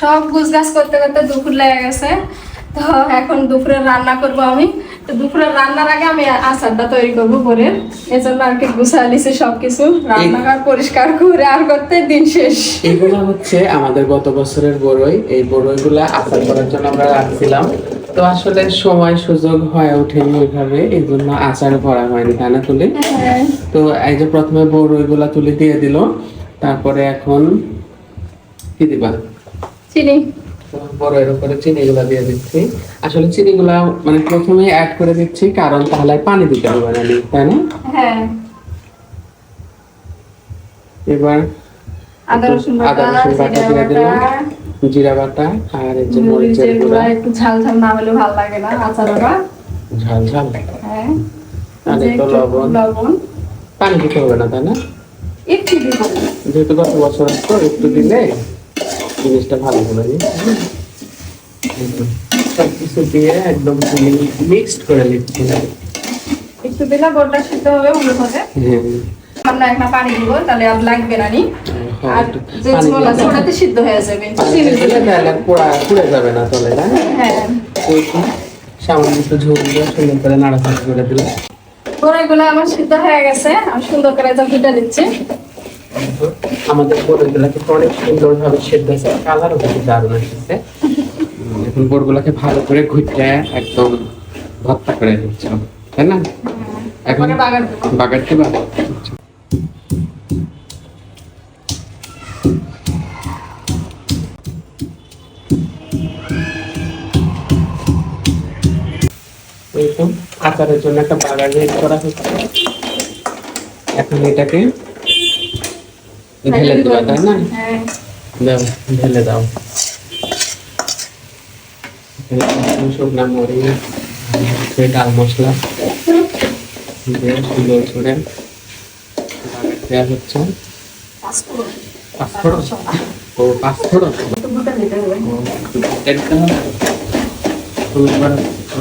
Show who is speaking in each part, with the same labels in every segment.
Speaker 1: সব গুছগাছ করতে করতে দুপুর লেগে গেছে। তো এখন দুপুরে রান্না করব আমি। তো দুপুরে রান্নার আগে আমি আচারটা তৈরি করব পরে এজন্য আর কি গুছাই লিছি সবকিছু। রান্নাঘর পরিষ্কার করে আর করতে দিন শেষ।
Speaker 2: এগুলো হচ্ছে আমাদের গত বছরের বড়ই। এই বড়ইগুলা আচার করার জন্য আমরা রাখছিলাম। তো আসলে সময় সুযোগ হয়ে ওঠেনি ওইভাবে। এই জন্য আচার করা হয়নি তাই না তুলি।
Speaker 1: হ্যাঁ,
Speaker 2: তো এই যে প্রথমে বড়ইগুলা তুলি দিয়ে দিল। তারপরে এখন কি দিবা?
Speaker 1: চিনি।
Speaker 2: তো বড়ের উপরে চিনিগুলা দিয়ে দিচ্ছি। আসলে চিনিগুলা মানে প্রথমে অ্যাড করে দিচ্ছি কারণ তাহলে পানি দিতে হবে না তাই না?
Speaker 1: হ্যাঁ।
Speaker 2: এবার
Speaker 1: আদা রসুন বাটা জিরা বাটা।
Speaker 2: জিরা বাটা আর এই যে মরিচের গুঁড়া
Speaker 1: একটু ঝাল ঝাল না হলে ভালো লাগে না আচার ওটা
Speaker 2: ঝাল ঝাল
Speaker 1: হ্যাঁ।
Speaker 2: আর একটু
Speaker 1: একটু
Speaker 2: লবণ।
Speaker 1: লবণ।
Speaker 2: পানি দিতে হবে না তাই না?
Speaker 1: একটু দিব
Speaker 2: যেহেতু গত বছর তো একটু দিলে জিনিসটা ভালো হবে সব কিছু দিয়ে একদম মিক্সড করে নিচ্ছি
Speaker 1: একটু দিলে বড়টা সিদ্ধ হবে ভালো করে
Speaker 2: হ্যাঁ।
Speaker 1: আমরা একটা পানি দিব তাহলে আর লাগবে না নি।
Speaker 2: হ্যাঁ,
Speaker 1: আর যে সিদ্ধ হয়ে যাবে। চিনি
Speaker 2: দিলে
Speaker 1: দিলে
Speaker 2: তাহলে পোড়া পুড়ে যাবে না তলে না?
Speaker 1: হ্যাঁ।
Speaker 2: সামান্য একটু ঝোল দিয়ে সুন্দর করে নাড়াচাড়া করে
Speaker 1: আমার সিদ্ধ হয়ে গেছে। আমি সুন্দর করে যা ফুটে
Speaker 2: আমাদের বড়গুলা কিন্তু অনেক সুন্দর ভাবে সেদ্ধ হয়েছে কালারও কিন্তু দারুণ এখন বড়গুলাকে ভালো করে ঘুরতে একদম ভর্তা করে দিচ্ছে তাই না? এখন
Speaker 1: পরে বাগার দিবা।
Speaker 2: আচারের জন্য একটা বাগার রেডি করা হচ্ছে এখন এটাকে ঢেলে দিবা তাই না?
Speaker 1: হ্যাঁ।
Speaker 2: দাও ঢেলে দাও। শুকনা মরিচ ডাল মশলা দিয়ে সুন্দর করে দেওয়া হচ্ছে
Speaker 1: পাঁচফোড়ন।
Speaker 2: ও পাঁচফোড়ন?
Speaker 1: একটু ফুটে দিতে হবে।
Speaker 2: ও, একদম তুমি এবার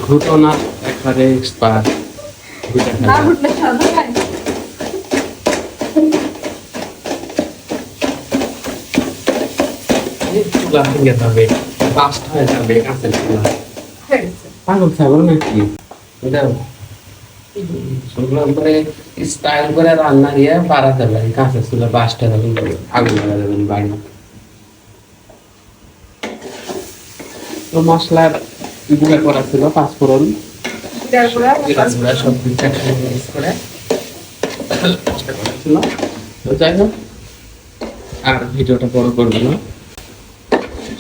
Speaker 2: ঘুটো না একবারে এক্সপার্ট
Speaker 1: না হয়
Speaker 2: যাবে পাগল ছাগল নাকি পরে স্টাইল করে রান্না দিয়ে দেবে কাঁচের চুলা আগুন লাগা বাড়ি তো মশলার গুঁড়া করা ছিল পাঁচফোড়ন সব কিছু মশলা আর ভিডিওটা বড় করব না